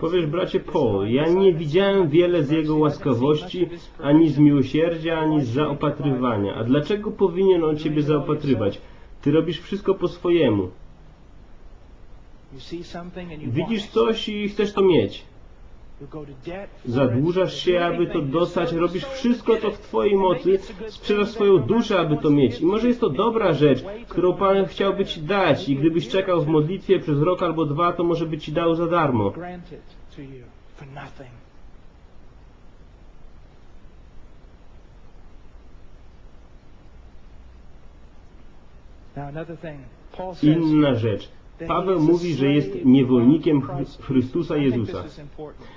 Powiesz, bracie Paul, ja nie widziałem wiele z Jego łaskawości, ani z miłosierdzia, ani z zaopatrywania. A dlaczego powinien On Ciebie zaopatrywać? Ty robisz wszystko po swojemu. Widzisz coś i chcesz to mieć. Zadłużasz się, aby to dostać, robisz wszystko, co w Twojej mocy, sprzedasz swoją duszę, aby to mieć. I może jest to dobra rzecz, którą Pan chciałby Ci dać i gdybyś czekał w modlitwie przez rok albo dwa, to może by Ci dał za darmo. Inna rzecz. Paweł mówi, że jest niewolnikiem Chry- Chrystusa Jezusa.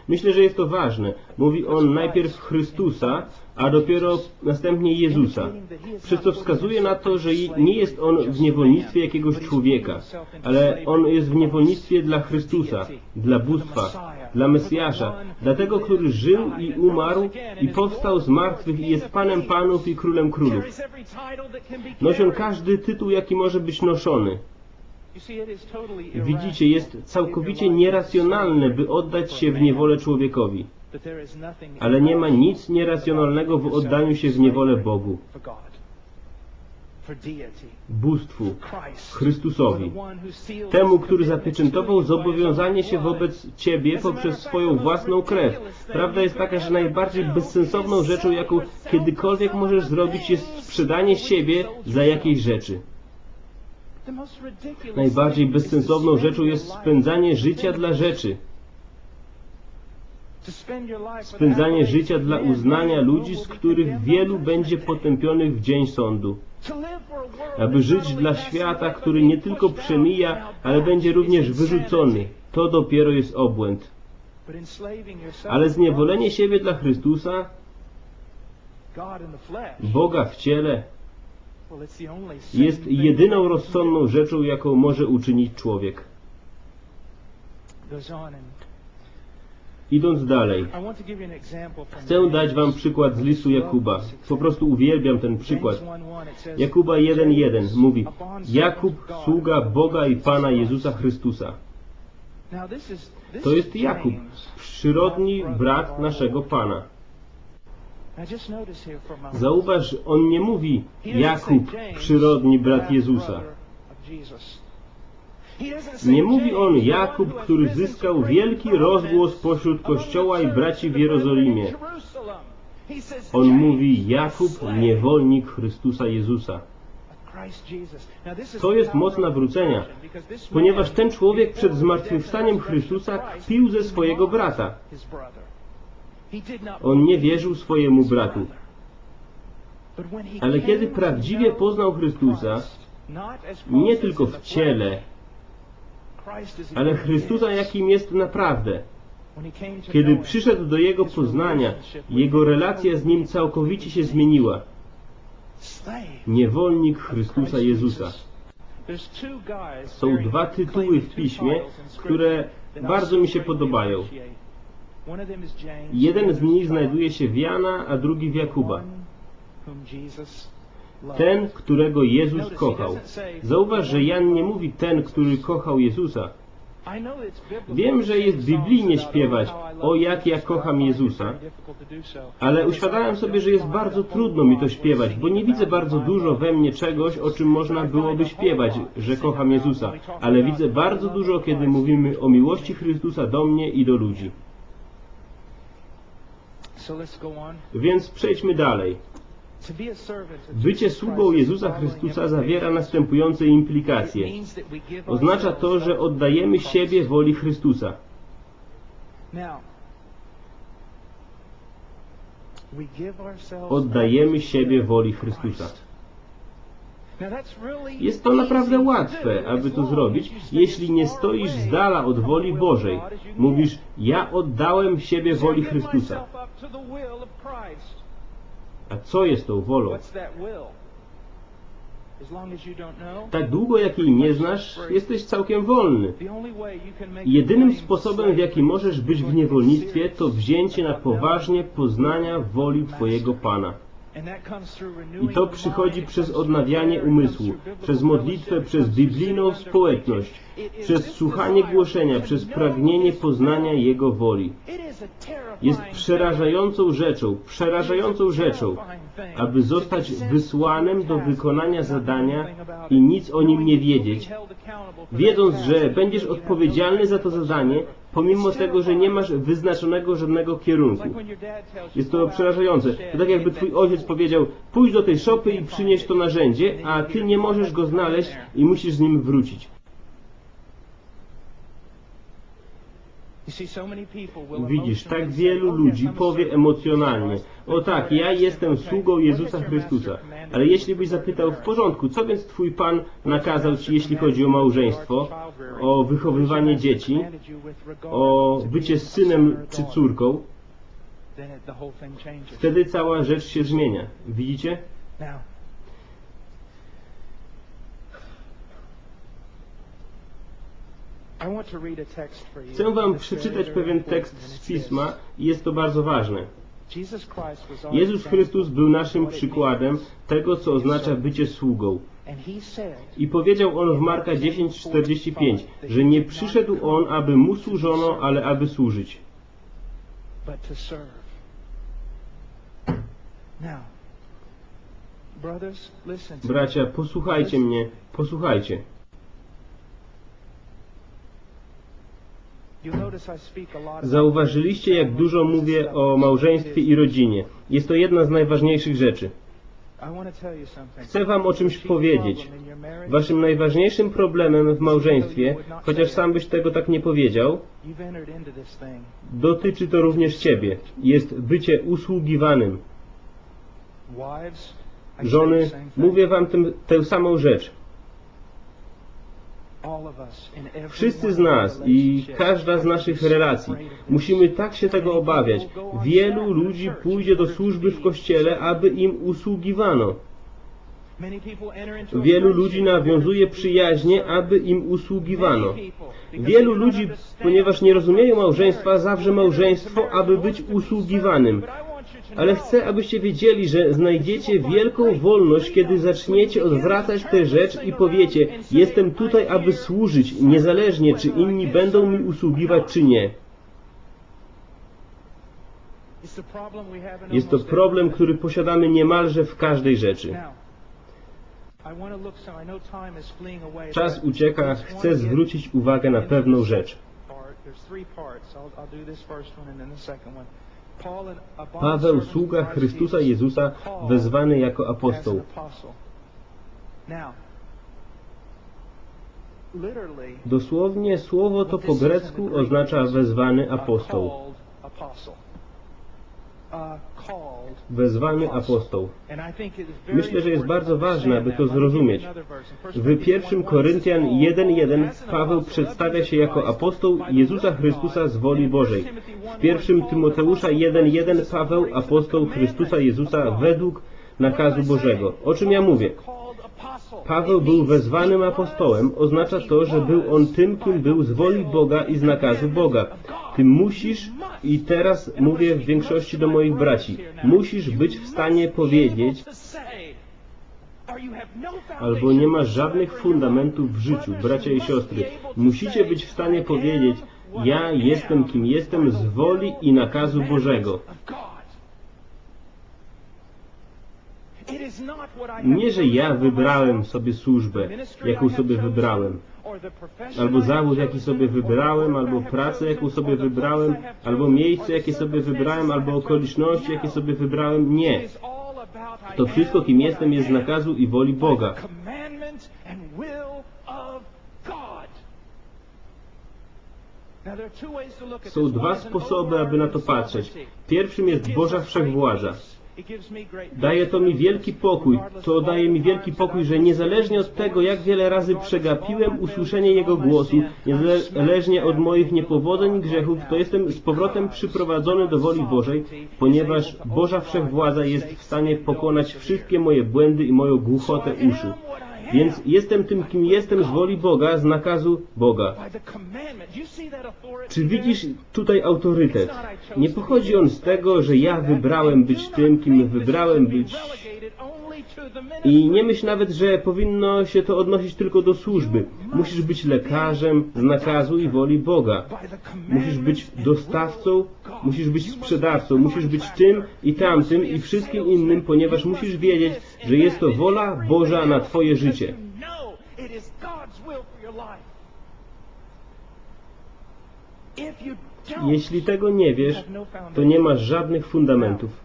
Myślę, że jest to ważne. Mówi on najpierw Chrystusa, a dopiero następnie Jezusa. Przez to wskazuje na to, że nie jest on w niewolnictwie jakiegoś człowieka, ale on jest w niewolnictwie dla Chrystusa, dla bóstwa, dla Mesjasza, dla tego, który żył i umarł i powstał z martwych i jest Panem Panów i Królem Królów. Nosi on każdy tytuł, jaki może być noszony. Widzicie, jest całkowicie nieracjonalne, by oddać się w niewolę człowiekowi. Ale nie ma nic nieracjonalnego w oddaniu się w niewolę Bogu, bóstwu, Chrystusowi. Temu, który zapieczętował zobowiązanie się wobec Ciebie poprzez swoją własną krew. Prawda jest taka, że najbardziej bezsensowną rzeczą, jaką kiedykolwiek możesz zrobić, jest sprzedanie siebie za jakieś rzeczy. Najbardziej bezsensowną rzeczą jest spędzanie życia dla rzeczy. Spędzanie życia dla uznania ludzi, z których wielu będzie potępionych w dzień sądu. Aby żyć dla świata, który nie tylko przemija, ale będzie również wyrzucony. To dopiero jest obłęd. Ale zniewolenie siebie dla Chrystusa, Boga w ciele, jest jedyną rozsądną rzeczą, jaką może uczynić człowiek. Idąc dalej, chcę dać Wam przykład z listu Jakuba. Po prostu uwielbiam ten przykład. Jakuba 1.1 mówi Jakub, sługa Boga i Pana Jezusa Chrystusa. To jest Jakub, przyrodni brat naszego Pana. Zauważ, on nie mówi Jakub, przyrodni brat Jezusa. Nie mówi on Jakub, który zyskał wielki rozgłos pośród Kościoła i braci w Jerozolimie. On mówi Jakub, niewolnik Chrystusa Jezusa. To jest moc nawrócenia, ponieważ ten człowiek przed zmartwychwstaniem Chrystusa kpił ze swojego brata. On nie wierzył swojemu bratu. Ale kiedy prawdziwie poznał Chrystusa, nie tylko w ciele, ale Chrystusa jakim jest naprawdę, kiedy przyszedł do Jego poznania, Jego relacja z Nim całkowicie się zmieniła. Niewolnik Chrystusa Jezusa. Są dwa tytuły w Piśmie, które bardzo mi się podobają. Jeden z nich znajduje się w Jana, a drugi w Jakuba. Ten, którego Jezus kochał. Zauważ, że Jan nie mówi ten, który kochał Jezusa. Wiem, że jest biblijnie śpiewać, o jak ja kocham Jezusa, ale uświadamiam sobie, że jest bardzo trudno mi to śpiewać, bo nie widzę bardzo dużo we mnie czegoś, o czym można byłoby śpiewać, że kocham Jezusa, ale widzę bardzo dużo, kiedy mówimy o miłości Chrystusa do mnie i do ludzi. Więc przejdźmy dalej. Bycie sługą Jezusa Chrystusa zawiera następujące implikacje. Oznacza to, że oddajemy siebie woli Chrystusa. Oddajemy siebie woli Chrystusa. Jest to naprawdę łatwe, aby to zrobić, jeśli nie stoisz z dala od woli Bożej. Mówisz, ja oddałem siebie woli Chrystusa. A co jest tą wolą? Tak długo, jak jej nie znasz, jesteś całkiem wolny. Jedynym sposobem, w jaki możesz być w niewolnictwie, to wzięcie na poważnie poznania woli Twojego Pana. I to przychodzi przez odnawianie umysłu, przez modlitwę, przez biblijną społeczność, przez słuchanie głoszenia, przez pragnienie poznania. Jego woli. Jest przerażającą rzeczą, przerażającą rzeczą, aby zostać wysłanym do wykonania zadania i nic o nim nie wiedzieć, wiedząc, że będziesz odpowiedzialny za to zadanie, pomimo tego, że nie masz wyznaczonego żadnego kierunku. Jest to przerażające. To tak jakby twój ojciec powiedział, pójdź do tej szopy i przynieś to narzędzie, a ty nie możesz go znaleźć i musisz z nim wrócić. Widzisz, tak wielu ludzi powie emocjonalnie, o tak, ja jestem sługą Jezusa Chrystusa. Ale jeśli byś zapytał, w porządku, co więc Twój Pan nakazał Ci, jeśli chodzi o małżeństwo, o wychowywanie dzieci, o bycie synem czy córką, wtedy cała rzecz się zmienia. Widzicie? Chcę Wam przeczytać pewien tekst z Pisma i jest to bardzo ważne. Jezus Chrystus był naszym przykładem tego, co oznacza bycie sługą. I powiedział on w Marka 10:45, że nie przyszedł on, aby mu służono, ale aby służyć. Bracia, posłuchajcie mnie, posłuchajcie. Zauważyliście, jak dużo mówię o małżeństwie i rodzinie. Jest to jedna z najważniejszych rzeczy. Chcę Wam o czymś powiedzieć. Waszym najważniejszym problemem w małżeństwie, chociaż sam byś tego tak nie powiedział, dotyczy to również Ciebie. Jest bycie usługiwanym. Żony, mówię Wam tym, tę samą rzecz. Wszyscy z nas i każda z naszych relacji musimy tak się tego obawiać. Wielu ludzi pójdzie do służby w kościele, aby im usługiwano. Wielu ludzi nawiązuje przyjaźnie, aby im usługiwano. Wielu ludzi, ponieważ nie rozumieją małżeństwa, zawrze małżeństwo, aby być usługiwanym. Ale chcę, abyście wiedzieli, że znajdziecie wielką wolność, kiedy zaczniecie odwracać tę rzecz i powiecie, jestem tutaj, aby służyć, niezależnie czy inni będą mi usługiwać, czy nie. Jest to problem, który posiadamy niemalże w każdej rzeczy. Czas ucieka, chcę zwrócić uwagę na pewną rzecz. Paweł, sługa Chrystusa Jezusa, wezwany jako apostoł. Dosłownie słowo to po grecku oznacza wezwany apostoł. Wezwany apostoł. Myślę, że jest bardzo ważne, aby to zrozumieć. W 1 Koryntian 1.1 Paweł przedstawia się jako apostoł Jezusa Chrystusa z woli Bożej. W 1 Tymoteusza 1.1 Paweł apostoł Chrystusa Jezusa według nakazu Bożego. O czym ja mówię? Paweł był wezwanym apostołem, oznacza to, że był on tym, kim był z woli Boga i z nakazu Boga. Ty musisz, i teraz mówię w większości do moich braci, musisz być w stanie powiedzieć, albo nie masz żadnych fundamentów w życiu, bracia i siostry, musicie być w stanie powiedzieć, ja jestem kim jestem z woli i nakazu Bożego. Nie, że ja wybrałem sobie służbę, jaką sobie wybrałem, albo zawód, jaki sobie wybrałem, albo pracę, jaką sobie wybrałem, albo miejsce, jakie sobie wybrałem, albo okoliczności, jakie sobie wybrałem. Nie. To wszystko, kim jestem, jest z nakazu i woli Boga. Są dwa sposoby, aby na to patrzeć. Pierwszym jest Boża Wszechwładza. Daje to mi wielki pokój. To daje mi wielki pokój, że niezależnie od tego, jak wiele razy przegapiłem usłyszenie Jego głosu, niezależnie od moich niepowodzeń i grzechów, to jestem z powrotem przyprowadzony do woli Bożej, ponieważ Boża Wszechwładza jest w stanie pokonać wszystkie moje błędy i moją głuchotę uszu. Więc jestem tym, kim jestem z woli Boga, z nakazu Boga. Czy widzisz tutaj autorytet? Nie pochodzi on z tego, że ja wybrałem być tym, kim wybrałem być. I nie myśl nawet, że powinno się to odnosić tylko do służby. Musisz być lekarzem z nakazu i woli Boga. Musisz być dostawcą, musisz być sprzedawcą, musisz być tym i tamtym i wszystkim innym, ponieważ musisz wiedzieć, że jest to wola Boża na Twoje życie. Jeśli tego nie wiesz, to nie masz żadnych fundamentów.